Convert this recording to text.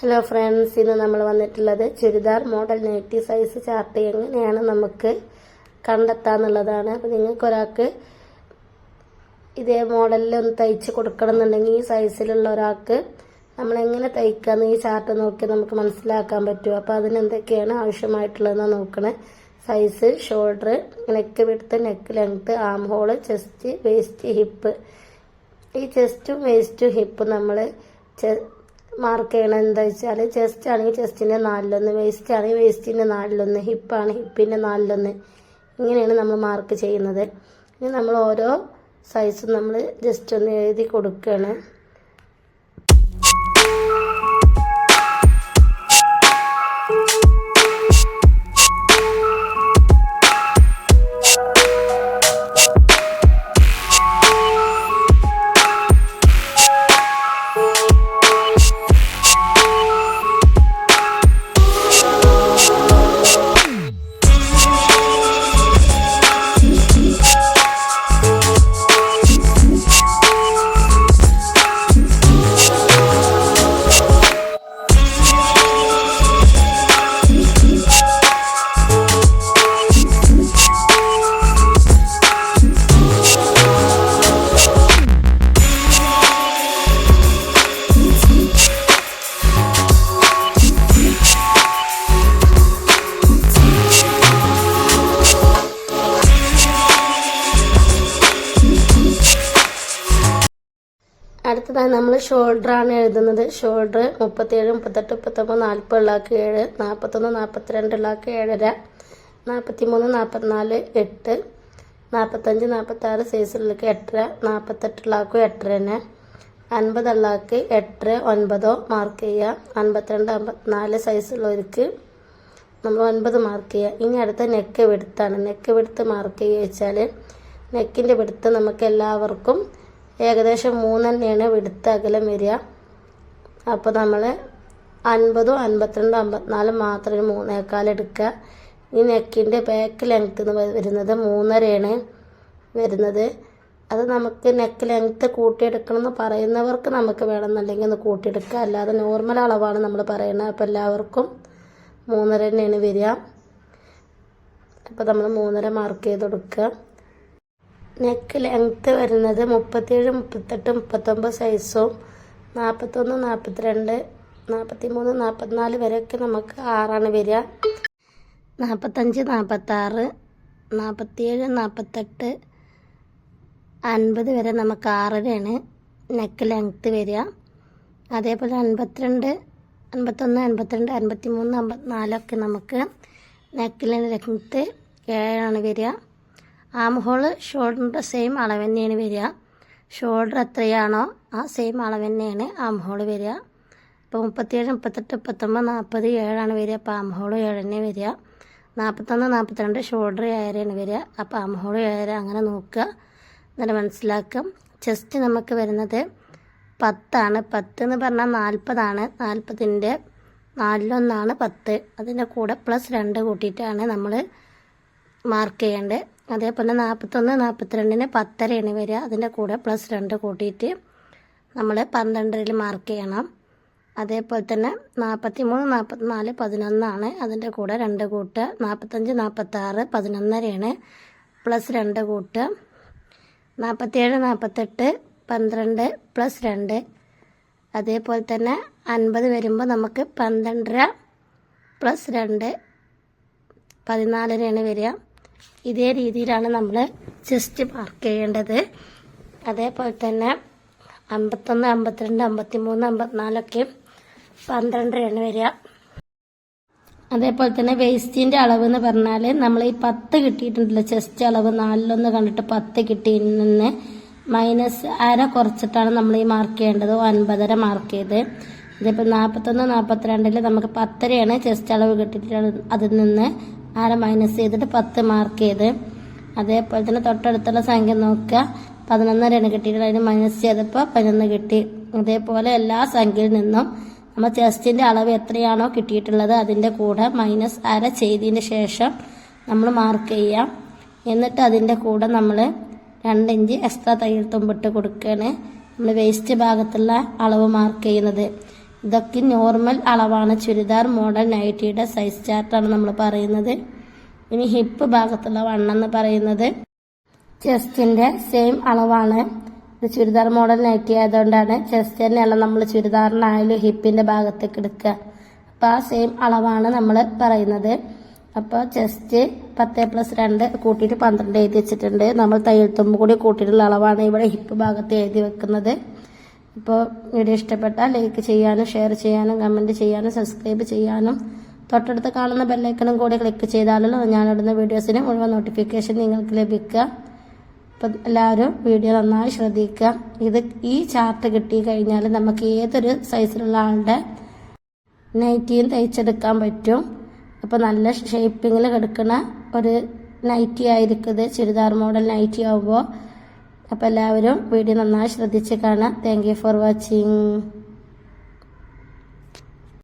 Hello friends ഇന്ന് നമ്മൾ വന്നിട്ടുള്ളത് churidar model nighty size chart എങ്ങനെയാണ് നമുക്ക് കണ്ടെത്താന്നുള്ളതാണ്. അപ്പോൾ നിങ്ങൾക്ക് ഒരാൾക്ക് ഇതേ മോഡലിൽ ഒന്ന് തയ്ച്ച് കൊടുക്കണം എന്നുണ്ടെങ്കിൽ ഈ സൈസിലുള്ള ഒരാൾക്ക് നമ്മൾ എങ്ങനെ തയ്ക്കാന്ന് ഈ ചാർട്ട് നോക്കി നമുക്ക് മനസ്സിലാക്കാൻ പറ്റും. അപ്പോൾ അതിനെന്തൊക്കെയാണ് ആവശ്യമായിട്ടുള്ളതെന്ന് നോക്കണേ. സൈസ് ഷോൾഡർ നെക്ക് വിടുത്ത് neck length arm hole chest waist hip ഈ ചെസ്റ്റും വേസ്റ്റും ഹിപ്പും നമ്മൾ മാർക്ക് ചെയ്യണം. എന്താ വെച്ചാൽ ചെസ്റ്റ് ആണെങ്കിൽ ചെസ്റ്റിന്റെ നാലിലൊന്ന് വേസ്റ്റ് ആണെങ്കിൽ വേസ്റ്റിന്റെ നാലിലൊന്ന് ഹിപ്പാണ് ഹിപ്പിന്റെ നാലിലൊന്ന്. ഇങ്ങനെയാണ് നമ്മൾ മാർക്ക് ചെയ്യുന്നത്. ഇനി നമ്മൾ ഓരോ സൈസും നമ്മൾ ജസ്റ്റ് ഒന്ന് എഴുതി കൊടുക്കുകയാണ്. അടുത്തതായി നമ്മൾ ഷോൾഡർ ആണ് എഴുതുന്നത്. ഷോൾഡർ മുപ്പത്തിയേഴ് മുപ്പത്തെട്ട് മുപ്പത്തൊമ്പത് നാൽപ്പത് ഉള്ളാക്ക് ഏഴ് നാൽപ്പത്തൊന്ന് നാൽപ്പത്തിരണ്ട് ഉള്ളാക്ക് ഏഴര നാൽപ്പത്തിമൂന്ന് നാൽപ്പത്തിനാല് എട്ട് നാൽപ്പത്തഞ്ച് നാൽപ്പത്താറ് സൈസുള്ളക്ക് എട്ടര നാൽപ്പത്തെട്ട് ഉള്ളാക്കും എട്ടര തന്നെ അൻപത് ഉള്ളാക്ക് എട്ടര ഒൻപതോ മാർക്ക് ചെയ്യുക. അൻപത്തിരണ്ട് അമ്പത്തിനാല് സൈസുള്ളവർക്ക് നമ്മൾ ഒൻപത് മാർക്ക് ചെയ്യുക. ഇനി അടുത്ത നെക്ക് വെടുത്താണ് നെക്ക് വെടുത്ത് മാർക്ക് ചെയ്യുക വെച്ചാൽ നെക്കിന്റെ വെടുത്ത് നമുക്ക് എല്ലാവർക്കും ഏകദേശം മൂന്ന് തന്നെയാണ് വിടുത്ത അകലം വരിക. അപ്പോൾ നമ്മൾ അൻപതും അൻപത്തിരണ്ടും അമ്പത്തിനാലും മാത്രമേ മൂന്നേക്കാൽ എടുക്കുക. ഈ നെക്കിന്റെ ബാക്ക് ലെങ്ത്ത് വരുന്നത് മൂന്നരയാണ് വരുന്നത്. അത് നമുക്ക് നെക്ക് ലെങ്ത്ത് കൂട്ടിയെടുക്കണം എന്ന് പറയുന്നവർക്ക് നമുക്ക് വേണമെന്നുണ്ടെങ്കിൽ ഒന്ന് കൂട്ടിയെടുക്കുക. അല്ലാതെ നോർമൽ അളവാണ് നമ്മൾ പറയുന്നത്. അപ്പോൾ എല്ലാവർക്കും മൂന്നര തന്നെയാണ് വരിക. അപ്പോൾ നമ്മൾ മൂന്നര മാർക്ക് ചെയ്ത് കൊടുക്കുക. നെക്ക് ലെങ്ത്ത് വരുന്നത് മുപ്പത്തിയേഴ് മുപ്പത്തെട്ട് മുപ്പത്തൊമ്പത് സൈസും നാൽപ്പത്തൊന്ന് നാൽപ്പത്തിരണ്ട് നാൽപ്പത്തി മൂന്ന് നാൽപ്പത്തിനാല് വരെയൊക്കെ നമുക്ക് ആറാണ് വരിക. നാൽപ്പത്തഞ്ച് നാൽപ്പത്താറ് നാൽപ്പത്തിയേഴ് നാൽപ്പത്തെട്ട് അൻപത് വരെ നമുക്ക് ആറരയാണ് നെക്ക് ലെങ്ത്ത് വരിക. അതേപോലെ അൻപത്തിരണ്ട് അൻപത്തൊന്ന് അൻപത്തിരണ്ട് അൻപത്തി മൂന്ന് അമ്പത്തിനാലൊക്കെ നമുക്ക് നെക്കിലെ ലെങ്ത്ത് ഏഴാണ് വരിക. ആം ഹോൾ ഷോൾഡറിന്റെ സെയിം അളവ് തന്നെയാണ് വരിക. ഷോൾഡർ എത്രയാണോ ആ സെയിം അളവ് തന്നെയാണ് ആം ഹോൾ വരിക. ഇപ്പോൾ മുപ്പത്തിയേഴ് മുപ്പത്തെട്ട് മുപ്പത്തൊമ്പത് നാൽപ്പത് ഏഴാണ് വരിക. അപ്പോൾ ആം ഹോൾ ഏഴ് തന്നെ വരിക. നാൽപ്പത്തൊന്ന് നാൽപ്പത്തിരണ്ട് ഷോൾഡർ ഏഴരയാണ് വരിക. അപ്പോൾ ആം ഹോൾ ഏഴര അങ്ങനെ നോക്കുക. എന്നിട്ട് മനസ്സിലാക്കും ചെസ്റ്റ് നമുക്ക് വരുന്നത് പത്താണ്. പത്ത് എന്ന് പറഞ്ഞാൽ നാൽപ്പതാണ്. നാൽപ്പതിന്റെ നാലിലൊന്നാണ് പത്ത്. അതിന്റെ കൂടെ പ്ലസ് രണ്ട് കൂട്ടിയിട്ടാണ് നമ്മൾ മാർക്ക് ചെയ്യേണ്ടത്. അതേപോലെ നാൽപ്പത്തൊന്ന് നാൽപ്പത്തിരണ്ടിന് പത്തരയാണ് വരിക. അതിന്റെ കൂടെ പ്ലസ് രണ്ട് കൂട്ടിയിട്ട് നമ്മൾ പന്ത്രണ്ടരയിൽ മാർക്ക് ചെയ്യണം. അതേപോലെ തന്നെ നാൽപ്പത്തി മൂന്ന് നാൽപ്പത്തിനാല് പതിനൊന്നാണ്. അതിന്റെ കൂടെ രണ്ട് കൂട്ട്. നാൽപ്പത്തഞ്ച് നാൽപ്പത്താറ് പതിനൊന്നരയാണ്. പ്ലസ് രണ്ട് കൂട്ട്. നാൽപ്പത്തേഴ് നാൽപ്പത്തെട്ട് പന്ത്രണ്ട് പ്ലസ് രണ്ട്. അതേപോലെ തന്നെ അൻപത് വരുമ്പോൾ നമുക്ക് പന്ത്രണ്ടര പ്ലസ് രണ്ട് പതിനാലരയാണ് വരിക. ഇതേ രീതിയിലാണ് നമ്മൾ ചെസ്റ്റ് മാർക്ക് ചെയ്യേണ്ടത്. അതേപോലെ തന്നെ അമ്പത്തൊന്ന് അമ്പത്തിരണ്ട് അമ്പത്തി മൂന്ന് അമ്പത്തിനാലൊക്കെ പന്ത്രണ്ടരയാണ് വരിക. അതേപോലെ തന്നെ വേസ്റ്റിന്റെ അളവ് എന്ന് പറഞ്ഞാൽ നമ്മൾ ഈ പത്ത് കിട്ടിയിട്ടുണ്ടല്ലോ ചെസ്റ്റ് അളവ് നാലിലൊന്ന് കണ്ടിട്ട് പത്ത് കിട്ടിയിൽ നിന്ന് മൈനസ് അര കുറച്ചിട്ടാണ് നമ്മൾ ഈ മാർക്ക് ചെയ്യേണ്ടത്. ഒൻപതര മാർക്ക് ചെയ്ത്. ഇതിപ്പോൾ നാൽപ്പത്തൊന്ന് നാൽപ്പത്തിരണ്ടിൽ നമുക്ക് പത്തരയാണ് ചെസ്റ്റ് അളവ് കിട്ടിയിട്ടുള്ളത് അതിൽ നിന്ന് അര മൈനസ് ചെയ്തിട്ട് പത്ത് മാർക്ക് ചെയ്ത്. അതേപോലെ തന്നെ തൊട്ടടുത്തുള്ള സംഖ്യ നോക്കുക. പതിനൊന്നരയാണ് കിട്ടിയിട്ട് അതിന് മൈനസ് ചെയ്തപ്പോൾ പതിനൊന്ന് കിട്ടി. അതേപോലെ എല്ലാ സംഖ്യയിൽ നിന്നും നമ്മൾ ചെസ്റ്റിന്റെ അളവ് എത്രയാണോ കിട്ടിയിട്ടുള്ളത് അതിന്റെ കൂടെ മൈനസ് അര ചെയ്തതിന് ശേഷം നമ്മൾ മാർക്ക് ചെയ്യാം എന്നിട്ട് അതിന്റെ കൂടെ നമ്മൾ രണ്ട് ഇഞ്ച് എക്സ്ട്രാ തയ്യൽ തുമ്പിട്ട് കൊടുക്കുകയാണ്. നമ്മൾ വേസ്റ്റ് ഭാഗത്തുള്ള അളവ് മാർക്ക് ചെയ്യുന്നത്. ഇതൊക്കെ നോർമൽ അളവാണ്. ചുരിദാർ മോഡൽ നൈറ്റിയുടെ സൈസ് ചാർട്ടാണ് നമ്മൾ പറയുന്നത്. ഇനി ഹിപ്പ് ഭാഗത്തുള്ള വണ്ണം എന്ന് പറയുന്നത് ചെസ്റ്റിന്റെ സെയിം അളവാണ്. ചുരിദാർ മോഡൽ നൈറ്റി ആയതുകൊണ്ടാണ് ചെസ്റ്റ് തന്നെയല്ല നമ്മൾ ചുരിദാറിനായാലും ഹിപ്പിന്റെ ഭാഗത്തേക്ക് എടുക്കുക. അപ്പോൾ ആ സെയിം അളവാണ് നമ്മൾ പറയുന്നത്. അപ്പോൾ ചെസ്റ്റ് പത്ത് പ്ലസ് രണ്ട് കൂട്ടിയിട്ട് പന്ത്രണ്ട് എഴുതി വെച്ചിട്ടുണ്ട്. നമ്മൾ തയ്യൽ തുമ്പ് കൂടി കൂട്ടിയിട്ടുള്ള അളവാണ് ഇവിടെ ഹിപ്പ് ഭാഗത്ത് എഴുതി വെക്കുന്നത്. അപ്പോൾ വീഡിയോ ഇഷ്ടപ്പെട്ടാൽ ലൈക്ക് ചെയ്യാനും ഷെയർ ചെയ്യാനും കമന്റ് ചെയ്യാനും സബ്സ്ക്രൈബ് ചെയ്യാനും തൊട്ടടുത്ത് കാണുന്ന ബെല്ലൈക്കണും കൂടി ക്ലിക്ക് ചെയ്താലല്ലോ ഞാനിടുന്ന വീഡിയോസിന് മുഴുവൻ നോട്ടിഫിക്കേഷൻ നിങ്ങൾക്ക് ലഭിക്കുക. അപ്പം എല്ലാവരും വീഡിയോ നന്നായി ശ്രദ്ധിക്കുക. ഇത് ഈ ചാർട്ട് കിട്ടി കഴിഞ്ഞാൽ നമുക്ക് ഏതൊരു സൈസിലുള്ള ആളുടെ നൈറ്റിയും തയ്ച്ചെടുക്കാൻ പറ്റും. അപ്പോൾ നല്ല ഷേപ്പിങ്ങിൽ കിടക്കുന്ന ഒരു നൈറ്റി ആയിരിക്കും ഇത്. ചുരിദാർ മോഡൽ നൈറ്റി ആവുമ്പോൾ അപ്പോൾ എല്ലാവരും വീഡിയോ നന്നായി ശ്രദ്ധിച്ച് കാണാം താങ്ക് ഫോർ വാച്ചിങ്